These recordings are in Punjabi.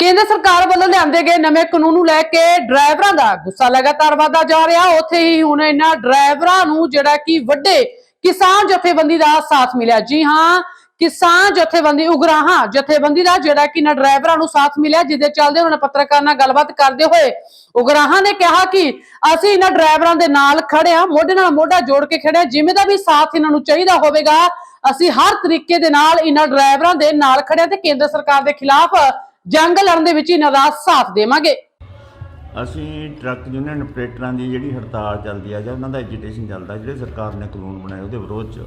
ਕੇਂਦਰ ਸਰਕਾਰ ਵੱਲੋਂ ਲਿਆਂਦੇ ਗਏ ਨਵੇਂ ਕਾਨੂੰਨ ਨੂੰ ਲੈ ਕੇ ਡਰਾਈਵਰਾਂ ਦਾ ਗੁੱਸਾ ਲਗਾਤਾਰ ਵਧਦਾ ਜਾ ਰਿਹਾ। ਉੱਥੇ ਹੀ ਹੁਣ ਇਹਨਾਂ ਡਰਾਈਵਰਾਂ ਨੂੰ ਜਿਹੜਾ ਕਿ ਵੱਡੇ ਕਿਸਾਨ ਜਥੇਬੰਦੀ ਦਾ ਸਾਥ ਮਿਲਿਆ। ਜੀ ਹਾਂ, ਕਿਸਾਨ ਜਥੇਬੰਦੀ, ਉਗਰਾਹਾਂ ਜਥੇਬੰਦੀ ਦਾ ਜਿਹੜਾ ਕਿ ਇਹਨਾਂ ਡਰਾਈਵਰਾਂ ਨੂੰ ਸਾਥ ਮਿਲਿਆ, ਜਿਹਦੇ ਚੱਲਦੇ ਉਹਨਾਂ ਨੇ ਨਾਲ ਗੱਲਬਾਤ ਕਰਦੇ ਹੋਏ ਉਗਰਾਹਾਂ ਨੇ ਕਿਹਾ ਕਿ ਅਸੀਂ ਇਹਨਾਂ ਡਰਾਈਵਰਾਂ ਦੇ ਨਾਲ ਖੜੇ ਹਾਂ, ਮੋਢੇ ਨਾਲ ਮੋਢਾ ਜੋੜ ਕੇ ਖੜੇ ਹਾਂ। ਜਿਵੇਂ ਦਾ ਵੀ ਸਾਥ ਇਹਨਾਂ ਨੂੰ ਚਾਹੀਦਾ ਹੋਵੇਗਾ, ਅਸੀਂ ਹਰ ਤਰੀਕੇ ਦੇ ਨਾਲ ਇਹਨਾਂ ਡਰਾਈਵਰਾਂ ਦੇ ਨਾਲ ਖੜੇ ਹਾਂ ਤੇ ਕੇਂਦਰ ਸਰਕਾਰ ਦੇ ਖਿਲਾਫ ਜੰਗ ਲੜਨ ਦੇ ਵਿੱਚ ਇਹਨਾਂ ਦਾ ਸਾਥ ਦੇਵਾਂਗੇ। ਅਸੀਂ ਟਰੱਕ ਯੂਨੀਅਨ ਆਪਰੇਟਰਾਂ ਦੀ ਜਿਹੜੀ ਹੜਤਾਲ ਚੱਲਦੀ ਆ ਜਾਂ ਉਹਨਾਂ ਦਾ ਐਜੀਟੇਸ਼ਨ ਚੱਲਦਾ, ਜਿਹੜੇ ਸਰਕਾਰ ਨੇ ਕਾਨੂੰਨ ਬਣਾਏ ਉਹਦੇ ਵਿਰੋਧ 'ਚ,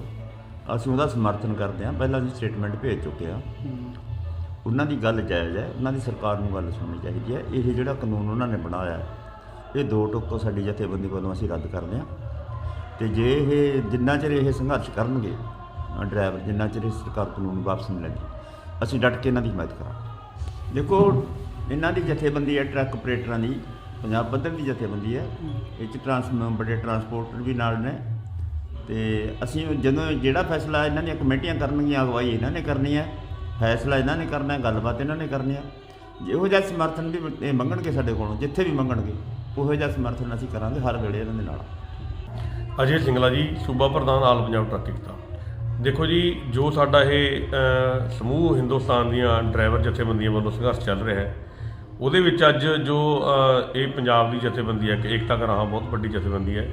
ਅਸੀਂ ਉਹਦਾ ਸਮਰਥਨ ਕਰਦੇ ਹਾਂ। ਪਹਿਲਾਂ ਅਸੀਂ ਸਟੇਟਮੈਂਟ ਭੇਜ ਚੁੱਕੇ ਹਾਂ। ਉਹਨਾਂ ਦੀ ਗੱਲ ਜਾਇਜ਼ ਹੈ, ਉਹਨਾਂ ਦੀ ਸਰਕਾਰ ਨੂੰ ਗੱਲ ਸੁਣਨੀ ਚਾਹੀਦੀ ਹੈ। ਇਹ ਜਿਹੜਾ ਕਾਨੂੰਨ ਉਹਨਾਂ ਨੇ ਬਣਾਇਆ, ਇਹ ਦੋ ਟੋਕੋ ਸਾਡੀ ਜਥੇਬੰਦੀ ਵੱਲੋਂ ਅਸੀਂ ਰੱਦ ਕਰਦੇ ਹਾਂ। ਤੇ ਜੇ ਇਹ ਜਿੰਨਾ ਚਿਰ ਇਹ ਸੰਘਰਸ਼ ਕਰਨਗੇ ਡਰਾਈਵਰ ਜਿੰਨਾ ਚਿਰ ਇਹ ਸਰਕਾਰ ਕਾਨੂੰਨ ਵਾਪਸ ਨਹੀਂ ਲੈਂਦੀ ਅਸੀਂ ਡਟ ਕੇ ਇਹਨਾਂ ਦੀ ਹਮਾਇਤ ਕਰਾਂਗੇ। ਦੇਖੋ, ਇਹਨਾਂ ਦੀ ਜਥੇਬੰਦੀ ਹੈ ਟਰੱਕ ਆਪਰੇਟਰਾਂ ਦੀ, ਪੰਜਾਬ ਪੱਧਰ ਦੀ ਜਥੇਬੰਦੀ ਹੈ। ਇਹ ਚ ਟਰਾਂਸ ਬੜੇ ਟਰਾਂਸਪੋਰਟਰ ਵੀ ਨਾਲ ਨੇ। ਤੇ ਅਸੀਂ ਜਦੋਂ ਜਿਹੜਾ ਫੈਸਲਾ ਇਹਨਾਂ ਦੀਆਂ ਕਮੇਟੀਆਂ ਕਰਨਗੀਆਂ, ਅਗਵਾਈ ਇਹਨਾਂ ਨੇ ਕਰਨੀ ਹੈ। ਫੈਸਲਾ ਇਹਨਾਂ ਨੇ ਕਰਨਾ ਹੈ, ਗੱਲਬਾਤ ਇਹਨਾਂ ਨੇ ਕਰਨੀ ਹੈ। ਜਿਹੋ ਜਿਹਾ ਸਮਰਥਨ ਵੀ ਇਹ ਮੰਗਣਗੇ ਸਾਡੇ ਕੋਲੋਂ, ਜਿੱਥੇ ਵੀ ਮੰਗਣਗੇ, ਉਹੋ ਜਿਹਾ ਸਮਰਥਨ ਅਸੀਂ ਕਰਾਂਗੇ ਹਰ ਵੇਲੇ ਇਹਨਾਂ ਦੇ ਨਾਲ। ਅਜੇ ਸਿੰਗਲਾ ਜੀ, ਸੂਬਾ ਪ੍ਰਧਾਨ ਆਲ ਪੰਜਾਬ ਟਰੱਕ ਏਕਤਾ। ਦੇਖੋ ਜੀ, ਜੋ ਸਾਡਾ ਇਹ ਸਮੂਹ ਹਿੰਦੁਸਤਾਨ ਦੀਆਂ ਡਰਾਈਵਰ ਜਥੇਬੰਦੀਆਂ ਵੱਲੋਂ ਸੰਘਰਸ਼ ਚੱਲ ਰਿਹਾ ਹੈ, ਉਹਦੇ ਵਿੱਚ ਅੱਜ ਜੋ ਇਹ ਪੰਜਾਬ ਦੀ ਜਥੇਬੰਦੀ ਹੈ ਕਿ ਏਕਤਾ ਕਰਾਹਾਂ ਬਹੁਤ ਵੱਡੀ ਜਥੇਬੰਦੀ ਹੈ।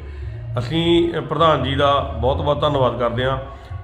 ਅਸੀਂ ਪ੍ਰਧਾਨ ਜੀ ਦਾ ਬਹੁਤ ਬਹੁਤ ਧੰਨਵਾਦ ਕਰਦੇ ਹਾਂ,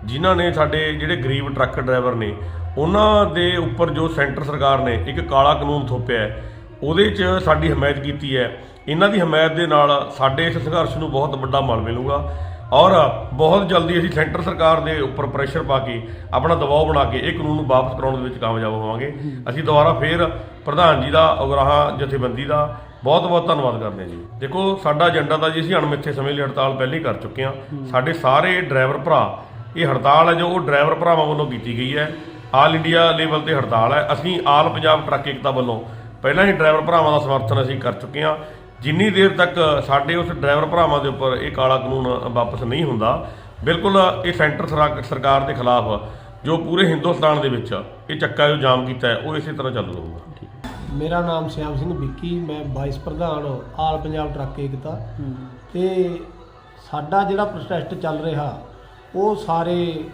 ਜਿਨ੍ਹਾਂ ਨੇ ਸਾਡੇ ਜਿਹੜੇ ਗਰੀਬ ਟਰੱਕ ਡਰਾਈਵਰ ਨੇ, ਉਹਨਾਂ ਦੇ ਉੱਪਰ ਜੋ ਸੈਂਟਰ ਸਰਕਾਰ ਨੇ ਇੱਕ ਕਾਲਾ ਕਾਨੂੰਨ ਥੋਪਿਆ ਹੈ, ਉਹਦੇ 'ਚ ਸਾਡੀ ਹਮਾਇਤ ਕੀਤੀ ਹੈ। ਇਹਨਾਂ ਦੀ ਹਮਾਇਤ ਦੇ ਨਾਲ ਸਾਡੇ ਇਸ ਸੰਘਰਸ਼ ਨੂੰ ਬਹੁਤ ਵੱਡਾ ਮਲ ਮਿਲੂਗਾ। ਔਰ ਬਹੁਤ ਜਲਦੀ ਅਸੀਂ ਸੈਂਟਰ ਸਰਕਾਰ ਦੇ ਉੱਪਰ ਪ੍ਰੈਸ਼ਰ ਪਾ ਕੇ, ਆਪਣਾ ਦਬਾਅ ਬਣਾ ਕੇ ਇਹ ਕਾਨੂੰਨ ਨੂੰ ਵਾਪਸ ਕਰਾਉਣ ਦੇ ਵਿੱਚ ਕਾਮਯਾਬ ਹੋਵਾਂਗੇ। ਅਸੀਂ ਦੁਬਾਰਾ ਫੇਰ ਪ੍ਰਧਾਨ ਜੀ ਦਾ, ਉਗਰਾਹਾਂ ਜਥੇਬੰਦੀ ਦਾ ਬਹੁਤ ਬਹੁਤ ਧੰਨਵਾਦ ਕਰਦੇ ਹਾਂ ਜੀ। ਦੇਖੋ, ਸਾਡਾ ਏਜੰਡਾ ਤਾਂ ਜੀ ਅਸੀਂ ਅਣਮਿੱਥੇ ਸਮੇਂ ਲਈ ਹੜਤਾਲ ਪਹਿਲਾਂ ਹੀ ਕਰ ਚੁੱਕੇ ਹਾਂ। ਸਾਡੇ ਸਾਰੇ ਡਰਾਈਵਰ ਭਰਾ, ਇਹ ਹੜਤਾਲ ਹੈ ਜੋ ਉਹ ਡਰਾਈਵਰ ਭਰਾਵਾਂ ਵੱਲੋਂ ਕੀਤੀ ਗਈ ਹੈ। ਆਲ ਇੰਡੀਆ ਲੈਵਲ ਤੇ ਹੜਤਾਲ ਹੈ। ਅਸੀਂ ਆਲ ਪੰਜਾਬ ਟਰੱਕ ਏਕਤਾ ਵੱਲੋਂ ਪਹਿਲਾਂ ਹੀ ਡਰਾਈਵਰ ਭਰਾਵਾਂ ਦਾ ਸਮਰਥਨ ਅਸੀਂ ਕਰ ਚੁੱਕੇ ਹਾਂ। ਜਿੰਨੀ ਦੇਰ ਤੱਕ ਸਾਡੇ ਉਸ ਡਰਾਈਵਰ ਭਰਾਵਾਂ ਦੇ ਉੱਪਰ ਇਹ ਕਾਲਾ ਕਾਨੂੰਨ ਵਾਪਸ ਨਹੀਂ ਹੁੰਦਾ ਬਿਲਕੁਲ ਇਹ ਸੈਂਟਰ ਸਰਾ- ਸਰਕਾਰ ਦੇ ਖਿਲਾਫ ਜੋ ਪੂਰੇ ਹਿੰਦੁਸਤਾਨ ਦੇ ਵਿੱਚ ਇਹ ਚੱਕਾ ਜੋ ਜਾਮ ਕੀਤਾ ਹੈ ਉਹ ਇਸੇ ਤਰ੍ਹਾਂ ਚੱਲ ਰਹੂਗਾ। ਮੇਰਾ ਨਾਮ ਸ਼ਿਆਮ ਸਿੰਘ ਵਿੱਕੀ ਮੈਂ ਵਾਈਸ ਪ੍ਰਧਾਨ ਆਲ ਪੰਜਾਬ ਟਰੱਕ ਏਕਤਾ। ਤੇ ਸਾਡਾ ਜਿਹੜਾ ਪ੍ਰੋਟੈਸਟ ਚੱਲ ਰਿਹਾ ਉਹ ਸਾਰੇ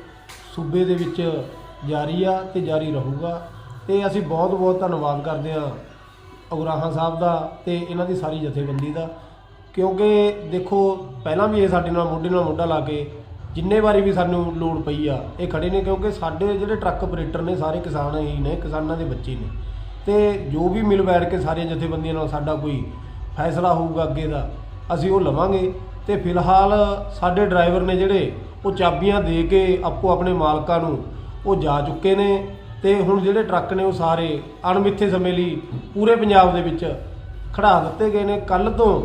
ਸੂਬੇ ਦੇ ਵਿੱਚ ਜਾਰੀ ਆ ਤੇ ਜਾਰੀ ਰਹੂਗਾ। ਤੇ ਅਸੀਂ ਬਹੁਤ ਬਹੁਤ ਧੰਨਵਾਦ ਕਰਦੇ ਹਾਂ ਉਗਰਾਹਾਂ ਸਾਹਿਬ ਦਾ ਤੇ ਇਹਨਾਂ ਦੀ ਸਾਰੀ ਜਥੇਬੰਦੀ ਦਾ। ਕਿਉਂਕਿ ਦੇਖੋ, ਪਹਿਲਾਂ ਵੀ ਇਹ ਸਾਡੇ ਨਾਲ ਮੋਢੇ ਨਾਲ ਮੋਢਾ ਲਾ ਕੇ ਜਿੰਨੇ ਵਾਰੀ ਵੀ ਸਾਨੂੰ ਲੋੜ ਪਈ ਆ, ਇਹ ਖੜੇ ਨੇ ਕਿਉਂਕਿ ਸਾਡੇ ਜਿਹੜੇ ਟਰੱਕ ਆਪਰੇਟਰ ਨੇ ਸਾਰੇ ਕਿਸਾਨ ਹੀ ਨੇ, ਕਿਸਾਨਾਂ ਦੇ ਬੱਚੇ ਨੇ। ਤੇ ਜੋ ਵੀ ਮਿਲ ਬੈਠ ਕੇ ਸਾਰੀਆਂ ਜਥੇਬੰਦੀਆਂ ਨਾਲ ਸਾਡਾ ਕੋਈ ਫੈਸਲਾ ਹੋਊਗਾ ਅੱਗੇ ਦਾ, ਅਸੀਂ ਉਹ ਲਵਾਂਗੇ। ਤੇ ਫਿਲਹਾਲ ਸਾਡੇ ਡਰਾਈਵਰ ਨੇ ਜਿਹੜੇ ਉਹ ਚਾਬੀਆਂ ਦੇ ਕੇ ਆਪੋ ਆਪਣੇ ਮਾਲਕਾਂ ਨੂੰ ਉਹ ਜਾ ਚੁੱਕੇ ਨੇ। ਤੇ ਹੁਣ ਜਿਹੜੇ ਟਰੱਕ ਨੇ ਉਹ ਸਾਰੇ ਅਣਮਿੱਥੇ ਸਮੇਂ ਲਈ ਪੂਰੇ ਪੰਜਾਬ ਦੇ ਵਿੱਚ ਖੜਾ ਦਿੱਤੇ ਗਏ ਨੇ। ਕੱਲ ਤੋਂ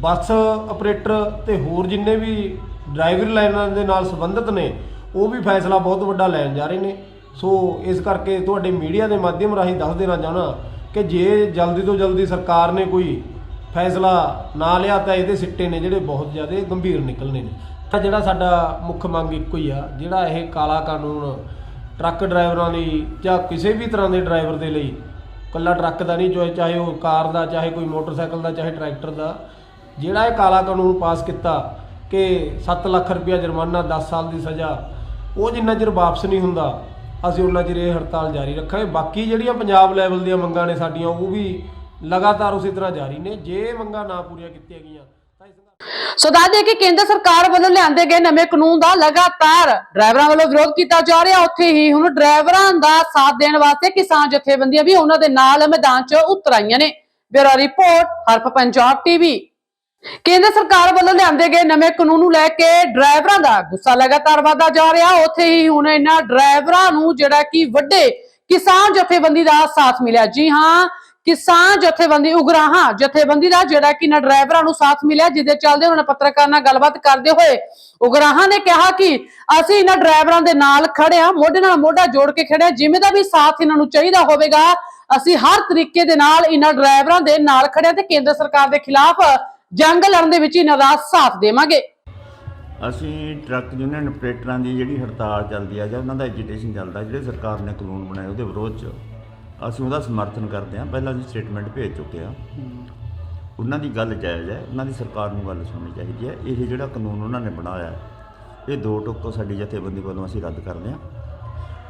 ਬੱਸ ਆਪਰੇਟਰ ਤੇ ਹੋਰ ਜਿੰਨੇ ਵੀ ਡਰਾਈਵਰ ਲਾਈਨਾਂ ਦੇ ਨਾਲ ਸੰਬੰਧਿਤ ਨੇ, ਉਹ ਵੀ ਫੈਸਲਾ ਬਹੁਤ ਵੱਡਾ ਲੈਣ ਜਾ ਰਹੇ ਨੇ। ਸੋ ਇਸ ਕਰਕੇ ਤੁਹਾਡੇ ਮੀਡੀਆ ਦੇ ਮਾਧਿਅਮ ਰਾਹੀਂ ਦੱਸ ਦੇਣਾ ਚਾਹਣਾ ਕਿ ਜੇ ਜਲਦੀ ਤੋਂ ਜਲਦੀ ਸਰਕਾਰ ਨੇ ਕੋਈ ਫੈਸਲਾ ਨਾ ਲਿਆ ਤਾਂ ਇਹਦੇ ਸਿੱਟੇ ਨੇ ਜਿਹੜੇ ਬਹੁਤ ਜ਼ਿਆਦਾ ਗੰਭੀਰ ਨਿਕਲਣੇ ਨੇ। ਤਾਂ ਜਿਹੜਾ ਸਾਡਾ ਮੁੱਖ ਮੰਗ ਇੱਕੋ ਹੀ ਆ, ਜਿਹੜਾ ਇਹ ਕਾਲਾ ਕਾਨੂੰਨ ਟਰੱਕ ਡਰਾਈਵਰਾਂ ਲਈ ਜਾਂ ਕਿਸੇ ਵੀ ਤਰ੍ਹਾਂ ਦੇ ਡਰਾਈਵਰ ਦੇ ਲਈ ਕੱਲਾ ਟਰੱਕ ਦਾ ਨਹੀਂ, ਚਾਹੇ ਚਾਹੇ ਉਹ ਕਾਰ ਦਾ, ਚਾਹੇ ਕੋਈ ਮੋਟਰਸਾਈਕਲ ਦਾ, ਚਾਹੇ ਟਰੈਕਟਰ ਦਾ। ਜਿਹੜਾ ਇਹ ਕਾਲਾ ਕਾਨੂੰਨ ਪਾਸ ਕੀਤਾ ਕਿ 7 ਲੱਖ ਰੁਪਇਆ ਜੁਰਮਾਨਾ 10 ਸਾਲ ਦੀ ਸਜ਼ਾ, ਉਹ ਜਿੰਨਾ ਚਿਰ ਵਾਪਸ ਨਹੀਂ ਹੁੰਦਾ, ਅਸੀਂ ਉਹਨਾਂ ਚਿਰ ਇਹ ਹੜਤਾਲ ਜਾਰੀ ਰੱਖਾਂਗੇ। ਬਾਕੀ ਜਿਹੜੀਆਂ ਪੰਜਾਬ ਲੈਵਲ ਦੀਆਂ ਮੰਗਾਂ ਨੇ ਸਾਡੀਆਂ, ਉਹ ਵੀ ਲਗਾਤਾਰ ਉਸੇ ਤਰ੍ਹਾਂ ਜਾਰੀ ਨੇ। ਜੇ ਮੰਗਾਂ ਨਾ ਪੂਰੀਆਂ ਕੀਤੀਆਂ ਗਈਆਂ ਸੋ ਦੱਸ ਦਈਏ ਕਿ ਕੇਂਦਰ ਸਰਕਾਰ ਵੱਲੋਂ ਲਿਆਂਦੇ ਗਏ ਨਵੇਂ ਕਾਨੂੰਨ ਦਾ ਲਗਾਤਾਰ ਡਰਾਈਵਰਾਂ ਵੱਲੋਂ ਵਿਰੋਧ ਕੀਤਾ ਜਾ ਰਿਹਾ। ਉੱਥੇ ਹੀ ਹੁਣ ਡਰਾਈਵਰਾਂ ਦਾ ਸਾਥ ਦੇਣ ਵਾਸਤੇ ਕਿਸਾਨ ਜਥੇਬੰਦੀਆਂ ਵੀ ਉਹਨਾਂ ਦੇ ਨਾਲ ਮੈਦਾਨ 'ਚ ਉਤਰ ਆਈਆਂ ਨੇ। ਬਿਊਰੋ ਰਿਪੋਰਟ, ਹਰਫ ਪੰਜਾਬ ਟੀਵੀ। ਕੇਂਦਰ ਸਰਕਾਰ ਵੱਲੋਂ ਲਿਆਂਦੇ ਗਏ ਨਵੇਂ ਕਾਨੂੰਨ ਨੂੰ ਲੈ ਕੇ ਡਰਾਈਵਰਾਂ ਦਾ ਗੁੱਸਾ ਲਗਾਤਾਰ ਵਧਦਾ ਜਾ ਰਿਹਾ। ਉੱਥੇ ਹੀ ਹੁਣ ਇਹਨਾਂ ਡਰਾਈਵਰਾਂ ਨੂੰ ਜਿਹੜਾ ਕਿ ਵੱਡੇ ਕਿਸਾਨ ਜਥੇਬੰਦੀ ਦਾ ਸਾਥ ਮਿਲਿਆ। ਜੀ ਹਾਂ ਕਿਸਾਨ ਜਥੇਬੰਦੀ, ਉਗਰਾਹਾਂ ਜਥੇਬੰਦੀ ਦਾ ਜਿਹੜਾ ਕਿ ਇਹਨਾਂ ਡਰਾਈਵਰਾਂ ਨੂੰ ਸਾਥ ਮਿਲਿਆ, ਜਿਹਦੇ ਚੱਲਦੇ ਉਹਨਾਂ ਨੇ ਪੱਤਰਕਾਰ ਨਾਲ ਗੱਲਬਾਤ ਕਰਦੇ ਹੋਏ, ਉਗਰਾਹਾਂ ਨੇ ਕਿਹਾ ਕਿ ਅਸੀਂ ਇਹਨਾਂ ਡਰਾਈਵਰਾਂ ਦੇ ਨਾਲ ਖੜੇ ਹਾਂ, ਮੋਢੇ ਨਾਲ ਮੋਢਾ ਜੋੜ ਕੇ ਖੜੇ ਹਾਂ, ਜਿਵੇਂ ਦਾ ਵੀ ਸਾਥ ਇਹਨਾਂ ਨੂੰ ਚਾਹੀਦਾ ਹੋਵੇਗਾ, ਅਸੀਂ ਹਰ ਤਰੀਕੇ ਦੇ ਨਾਲ ਇਹਨਾਂ ਡਰਾਈਵਰਾਂ ਦੇ ਨਾਲ ਖੜੇ ਹਾਂ ਤੇ ਕੇਂਦਰ ਸਰਕਾਰ ਦੇ ਖਿਲਾਫ ਜੰਗ ਲੜਨ ਦੇ ਵਿੱਚ ਇਹਨਾਂ ਦਾ ਸਾਥ ਦੇਵਾਂਗੇ। ਅਸੀਂ ਟਰੱਕ ਯੂਨੀਅਨ ਆਪਰੇਟਰਾਂ ਦੀ ਜਿਹੜੀ ਹੜਤਾਲ ਚੱਲਦੀ ਆ ਜਾਂ ਉਹਨਾਂ ਦਾ ਐਜੀਟੇਸ਼ਨ ਚੱਲਦਾ, ਜਿਹੜੇ ਸਰਕਾਰ ਨੇ ਕਾਨੂੰਨ ਬਣਾਏ ਉਹਦੇ ਵਿਰੋਧ 'ਚ। ਅਸੀਂ ਉਹਦਾ ਸਮਰਥਨ ਕਰਦੇ ਹਾਂ। ਪਹਿਲਾਂ ਅਸੀਂ ਸਟੇਟਮੈਂਟ ਭੇਜ ਚੁੱਕੇ ਹਾਂ। ਉਹਨਾਂ ਦੀ ਗੱਲ ਜਾਇਜ਼ ਹੈ। ਉਹਨਾਂ ਦੀ ਸਰਕਾਰ ਨੂੰ ਗੱਲ ਸੁਣਨੀ ਚਾਹੀਦੀ ਹੈ। ਇਹ ਜਿਹੜਾ ਕਾਨੂੰਨ ਉਹਨਾਂ ਨੇ ਬਣਾਇਆ ਇਹ ਦੋ ਟੁੱਕੋ ਸਾਡੀ ਜਥੇਬੰਦੀ ਵੱਲੋਂ ਅਸੀਂ ਰੱਦ ਕਰਦੇ ਹਾਂ।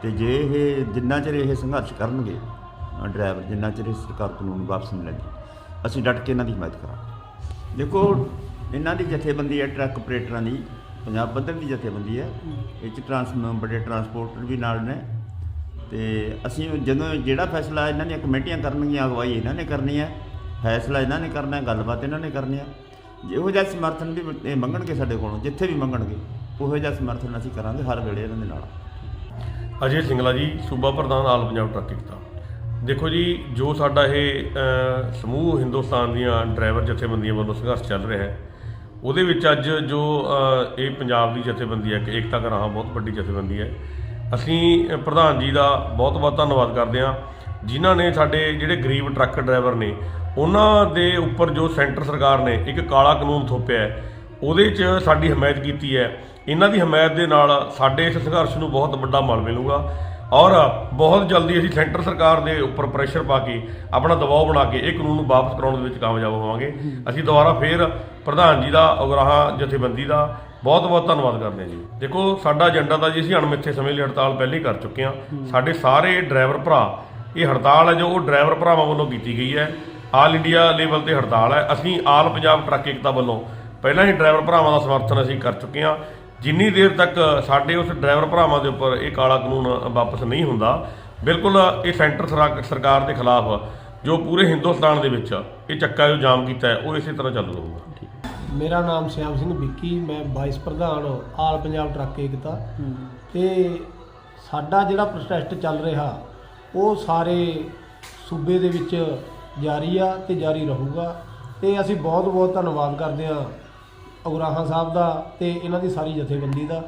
ਤੇ ਜੇ ਇਹ ਜਿੰਨਾ ਚਿਰ ਇਹ ਸੰਘਰਸ਼ ਕਰਨਗੇ ਡਰਾਈਵਰ ਜਿੰਨਾ ਚਿਰ ਇਹ ਸਰਕਾਰ ਕਾਨੂੰਨ ਵਾਪਸ ਨਹੀਂ ਲੈਂਦੀ ਅਸੀਂ ਡਟ ਕੇ ਇਹਨਾਂ ਦੀ ਹਮਾਇਤ ਕਰਾਂਗੇ। ਦੇਖੋ ਇਹਨਾਂ ਦੀ ਜਥੇਬੰਦੀ ਹੈ ਟਰੱਕ ਆਪਰੇਟਰਾਂ ਦੀ। ਪੰਜਾਬ ਪੱਧਰ ਦੀ ਜਥੇਬੰਦੀ ਹੈ। ਇਹ ਚ ਟਰਾਂਸ ਬੜੇ ਟਰਾਂਸਪੋਰਟਰ ਵੀ ਨਾਲ ਨੇ। ਤੇ ਅਸੀਂ ਜਦੋਂ ਜਿਹੜਾ ਫੈਸਲਾ ਇਹਨਾਂ ਦੀਆਂ ਕਮੇਟੀਆਂ ਕਰਨਗੀਆਂ ਅਗਵਾਈ ਇਹਨਾਂ ਨੇ ਕਰਨੀ ਹੈ ਫੈਸਲਾ ਇਹਨਾਂ ਨੇ ਕਰਨਾ ਹੈ ਗੱਲਬਾਤ ਇਹਨਾਂ ਨੇ ਕਰਨੀ ਹੈ ਜਿਹੋ ਜਿਹਾ ਸਮਰਥਨ ਵੀ ਇਹ ਮੰਗਣਗੇ ਸਾਡੇ ਕੋਲੋਂ, ਜਿੱਥੇ ਵੀ ਮੰਗਣਗੇ, ਉਹੋ ਜਿਹਾ ਸਮਰਥਨ ਅਸੀਂ ਕਰਾਂਗੇ ਹਰ ਵੇਲੇ ਇਹਨਾਂ ਦੇ ਨਾਲ। ਅਜੇ ਸਿੰਗਲਾ ਜੀ, ਸੂਬਾ ਪ੍ਰਧਾਨ ਆਲ ਪੰਜਾਬ ਟਰੱਕ ਏਕਤਾ ਦੇਖੋ ਜੀ, ਜੋ ਸਾਡਾ ਇਹ ਸਮੂਹ ਹਿੰਦੁਸਤਾਨ ਦੀਆਂ ਡਰਾਈਵਰ ਜਥੇਬੰਦੀਆਂ ਵੱਲੋਂ ਸੰਘਰਸ਼ ਚੱਲ ਰਿਹਾ ਹੈ, ਉਹਦੇ ਵਿੱਚ ਅੱਜ ਜੋ ਇਹ ਪੰਜਾਬ ਦੀ ਜਥੇਬੰਦੀ ਹੈ ਕਿ ਏਕਤਾ ਗਰਾਹਾਂ ਬਹੁਤ ਵੱਡੀ ਜਥੇਬੰਦੀ ਹੈ। ਅਸੀਂ ਪ੍ਰਧਾਨ ਜੀ ਦਾ ਬਹੁਤ ਬਹੁਤ ਧੰਨਵਾਦ ਕਰਦੇ ਹਾਂ। ਜਿਨ੍ਹਾਂ ਨੇ ਸਾਡੇ ਜਿਹੜੇ ਗਰੀਬ ਟਰੱਕ ਡਰਾਈਵਰ ਨੇ, ਉਹਨਾਂ ਦੇ ਉੱਪਰ ਜੋ ਸੈਂਟਰ ਸਰਕਾਰ ਨੇ ਇੱਕ ਕਾਲਾ ਕਾਨੂੰਨ ਥੋਪਿਆ ਹੈ, ਉਹਦੇ 'ਚ ਸਾਡੀ ਹਮਾਇਤ ਕੀਤੀ ਹੈ। ਇਹਨਾਂ ਦੀ ਹਮਾਇਤ ਦੇ ਨਾਲ ਸਾਡੇ ਇਸ ਸੰਘਰਸ਼ ਨੂੰ ਬਹੁਤ ਵੱਡਾ ਮਲ ਮਿਲੂਗਾ ਔਰ ਬਹੁਤ ਜਲਦੀ ਅਸੀਂ ਸੈਂਟਰ ਸਰਕਾਰ ਦੇ ਉੱਪਰ ਪ੍ਰੈਸ਼ਰ ਪਾ ਕੇ, ਆਪਣਾ ਦਬਾਅ ਬਣਾ ਕੇ ਇਹ ਕਾਨੂੰਨ ਨੂੰ ਵਾਪਸ ਕਰਾਉਣ ਦੇ ਵਿੱਚ ਕਾਮਯਾਬ ਹੋਵਾਂਗੇ। ਅਸੀਂ ਦੁਬਾਰਾ ਫੇਰ ਪ੍ਰਧਾਨ ਜੀ ਦਾ ਉਗਰਾਹਾਂ ਜਥੇਬੰਦੀ ਦਾ ਬਹੁਤ ਬਹੁਤ ਧੰਨਵਾਦ ਕਰਦੇ ਹਾਂ ਜੀ। ਦੇਖੋ ਸਾਡਾ ਏਜੰਡਾ ਤਾਂ ਜੀ ਅਸੀਂ ਅਣਮਿੱਥੇ ਸਮੇਂ ਲਈ ਹੜਤਾਲ ਪਹਿਲਾਂ ਹੀ ਕਰ ਚੁੱਕੇ ਹਾਂ। ਸਾਡੇ ਸਾਰੇ ਡਰਾਈਵਰ ਭਰਾ ਇਹ ਹੜਤਾਲ ਹੈ ਜੋ ਉਹ ਡਰਾਈਵਰ ਭਰਾਵਾਂ ਵੱਲੋਂ ਕੀਤੀ ਗਈ ਹੈ। ਆਲ ਇੰਡੀਆ ਲੈਵਲ ਤੇ ਹੜਤਾਲ ਹੈ। ਅਸੀਂ ਆਲ ਪੰਜਾਬ ਟਰੱਕ ਏਕਤਾ ਵੱਲੋਂ ਪਹਿਲਾਂ ਹੀ ਡਰਾਈਵਰ ਭਰਾਵਾਂ ਦਾ ਸਮਰਥਨ ਅਸੀਂ ਕਰ ਚੁੱਕੇ ਹਾਂ। ਜਿੰਨੀ ਦੇਰ ਤੱਕ ਸਾਡੇ ਉਸ ਡਰਾਈਵਰ ਭਰਾਵਾਂ ਦੇ ਉੱਪਰ ਇਹ ਕਾਲਾ ਕਾਨੂੰਨ ਵਾਪਸ ਨਹੀਂ ਹੁੰਦਾ ਬਿਲਕੁਲ ਇਹ ਸੈਂਟਰ ਸਰਾ- ਸਰਕਾਰ ਦੇ ਖਿਲਾਫ ਜੋ ਪੂਰੇ ਹਿੰਦੁਸਤਾਨ ਦੇ ਵਿੱਚ ਇਹ ਚੱਕਾ ਜੋ ਜਾਮ ਕੀਤਾ ਹੈ ਉਹ ਇਸੇ ਤਰ੍ਹਾਂ ਚੱਲ ਰਹੂਗਾ। ਮੇਰਾ ਨਾਮ ਸ਼ਿਆਮ ਸਿੰਘ ਵਿੱਕੀ ਮੈਂ ਵਾਈਸ ਪ੍ਰਧਾਨ ਆਲ ਪੰਜਾਬ ਟਰੱਕ ਏਕਤਾ। ਤੇ ਸਾਡਾ ਜਿਹੜਾ ਪ੍ਰੋਟੈਸਟ ਚੱਲ ਰਿਹਾ ਉਹ ਸਾਰੇ ਸੂਬੇ ਦੇ ਵਿੱਚ ਜਾਰੀ ਆ ਤੇ ਜਾਰੀ ਰਹੂਗਾ। ਤੇ ਅਸੀਂ ਬਹੁਤ ਬਹੁਤ ਧੰਨਵਾਦ ਕਰਦੇ ਹਾਂ ਉਗਰਾਹਾਂ ਸਾਹਿਬ ਦਾ ਤੇ ਇਹਨਾਂ ਦੀ ਸਾਰੀ ਜਥੇਬੰਦੀ ਦਾ।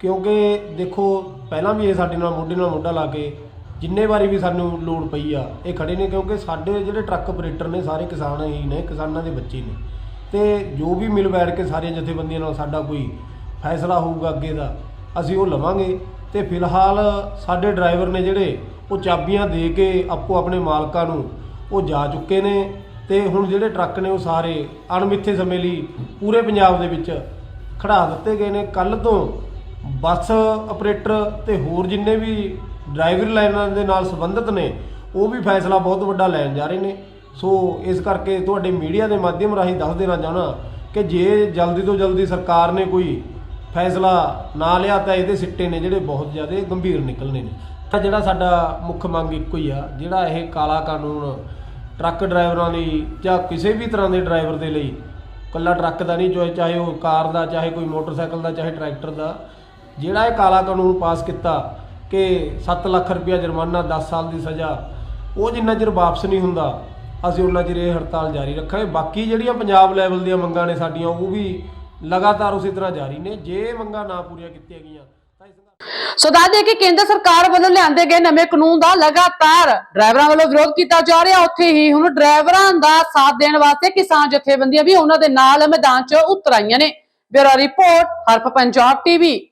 ਕਿਉਂਕਿ ਦੇਖੋ ਪਹਿਲਾਂ ਵੀ ਇਹ ਸਾਡੇ ਨਾਲ ਮੋਢੇ ਨਾਲ ਮੋਢਾ ਲਾ ਕੇ ਜਿੰਨੇ ਵਾਰੀ ਵੀ ਸਾਨੂੰ ਲੋੜ ਪਈ ਆ ਇਹ ਖੜੇ ਨੇ। ਕਿਉਂਕਿ ਸਾਡੇ ਜਿਹੜੇ ਟਰੱਕ ਆਪਰੇਟਰ ਨੇ ਸਾਰੇ ਕਿਸਾਨ ਹੀ ਨੇ ਕਿਸਾਨਾਂ ਦੇ ਬੱਚੇ ਨੇ। ਤੇ ਜੋ ਵੀ ਮਿਲ ਬੈਠ ਕੇ ਸਾਰੀਆਂ ਜਥੇਬੰਦੀਆਂ ਨਾਲ ਸਾਡਾ ਕੋਈ ਫੈਸਲਾ ਹੋਊਗਾ ਅੱਗੇ ਦਾ, ਅਸੀਂ ਉਹ ਲਵਾਂਗੇ। ਤੇ ਫਿਲਹਾਲ ਸਾਡੇ ਡਰਾਈਵਰ ਨੇ ਜਿਹੜੇ ਉਹ ਚਾਬੀਆਂ ਦੇ ਕੇ ਆਪੋ ਆਪਣੇ ਮਾਲਕਾਂ ਨੂੰ ਉਹ ਜਾ ਚੁੱਕੇ ਨੇ ਤੇ ਹੁਣ ਜਿਹੜੇ ਟਰੱਕ ਨੇ ਉਹ ਸਾਰੇ ਅਣਮਿੱਥੇ ਸਮੇਂ ਲਈ ਪੂਰੇ ਪੰਜਾਬ ਦੇ ਵਿੱਚ ਖੜਾ ਦਿੱਤੇ ਗਏ ਨੇ। ਕੱਲ ਤੋਂ ਬੱਸ ਆਪਰੇਟਰ ਤੇ ਹੋਰ ਜਿੰਨੇ ਵੀ ਡਰਾਈਵਰ ਲਾਈਨਾਂ ਦੇ ਨਾਲ ਸੰਬੰਧਿਤ ਨੇ, ਉਹ ਵੀ ਫੈਸਲਾ ਬਹੁਤ ਵੱਡਾ ਲੈਣ ਜਾ ਰਹੇ ਨੇ। ਸੋ ਇਸ ਕਰਕੇ ਤੁਹਾਡੇ ਮੀਡੀਆ ਦੇ ਮਾਧਿਅਮ ਰਾਹੀਂ ਦੱਸ ਦੇਣਾ ਚਾਹਣਾ ਕਿ ਜੇ ਜਲਦੀ ਤੋਂ ਜਲਦੀ ਸਰਕਾਰ ਨੇ ਕੋਈ ਫੈਸਲਾ ਨਾ ਲਿਆ ਤਾਂ ਇਹਦੇ ਸਿੱਟੇ ਨੇ ਜਿਹੜੇ ਬਹੁਤ ਜ਼ਿਆਦਾ ਗੰਭੀਰ ਨਿਕਲਣੇ ਨੇ। ਤਾਂ ਜਿਹੜਾ ਸਾਡਾ ਮੁੱਖ ਮੰਗ ਇੱਕੋ ਹੀ ਆ, ਜਿਹੜਾ ਇਹ ਕਾਲਾ ਕਾਨੂੰਨ ਟਰੱਕ ਡਰਾਈਵਰਾਂ ਲਈ ਜਾਂ ਕਿਸੇ ਵੀ ਤਰ੍ਹਾਂ ਦੇ ਡਰਾਈਵਰ ਦੇ ਲਈ ਕੱਲਾ ਟਰੱਕ ਦਾ ਨਹੀਂ, ਚਾਹੇ ਚਾਹੇ ਉਹ ਕਾਰ ਦਾ, ਚਾਹੇ ਕੋਈ ਮੋਟਰਸਾਈਕਲ ਦਾ, ਚਾਹੇ ਟਰੈਕਟਰ ਦਾ, ਜਿਹੜਾ ਇਹ ਕਾਲਾ ਕਾਨੂੰਨ ਪਾਸ ਕੀਤਾ ਕਿ 7 ਲੱਖ ਰੁਪਇਆ ਜੁਰਮਾਨਾ 10 ਸਾਲ ਦੀ ਸਜ਼ਾ, ਉਹ ਜਿੰਨਾ ਚਿਰ ਵਾਪਸ ਨਹੀਂ ਹੁੰਦਾ ਅਸੀਂ ਉਹਨਾਂ ਚਿਰ ਇਹ ਹੜਤਾਲ ਜਾਰੀ ਰੱਖਾਂਗੇ। ਬਾਕੀ ਜਿਹੜੀਆਂ ਪੰਜਾਬ ਲੈਵਲ ਦੀਆਂ ਮੰਗਾਂ ਨੇ ਸਾਡੀਆਂ, ਉਹ ਵੀ ਲਗਾਤਾਰ ਉਸੇ ਤਰ੍ਹਾਂ ਜਾਰੀ ਨੇ। ਜੇ ਮੰਗਾਂ ਨਾ ਪੂਰੀਆਂ ਕੀਤੀਆਂ ਗਈਆਂ ਸੋ ਦੱਸ ਦਈਏ ਕਿ ਕੇਂਦਰ ਸਰਕਾਰ ਵੱਲੋਂ ਲਿਆਂਦੇ ਗਏ ਨਵੇਂ ਕਾਨੂੰਨ ਦਾ ਲਗਾਤਾਰ ਡਰਾਈਵਰਾਂ ਵੱਲੋਂ ਵਿਰੋਧ ਕੀਤਾ ਜਾ ਰਿਹਾ। ਉੱਥੇ ਹੀ ਹੁਣ ਡਰਾਈਵਰਾਂ ਦਾ ਸਾਥ ਦੇਣ ਵਾਸਤੇ ਕਿਸਾਨ ਜਥੇਬੰਦੀਆਂ ਵੀ ਉਹਨਾਂ ਦੇ ਨਾਲ ਮੈਦਾਨ 'ਚ ਉਤਰ ਆਈਆਂ ਨੇ। ਬਿਊਰੋ ਰਿਪੋਰਟ ਹਰਫ ਪੰਜਾਬ ਟੀਵੀ।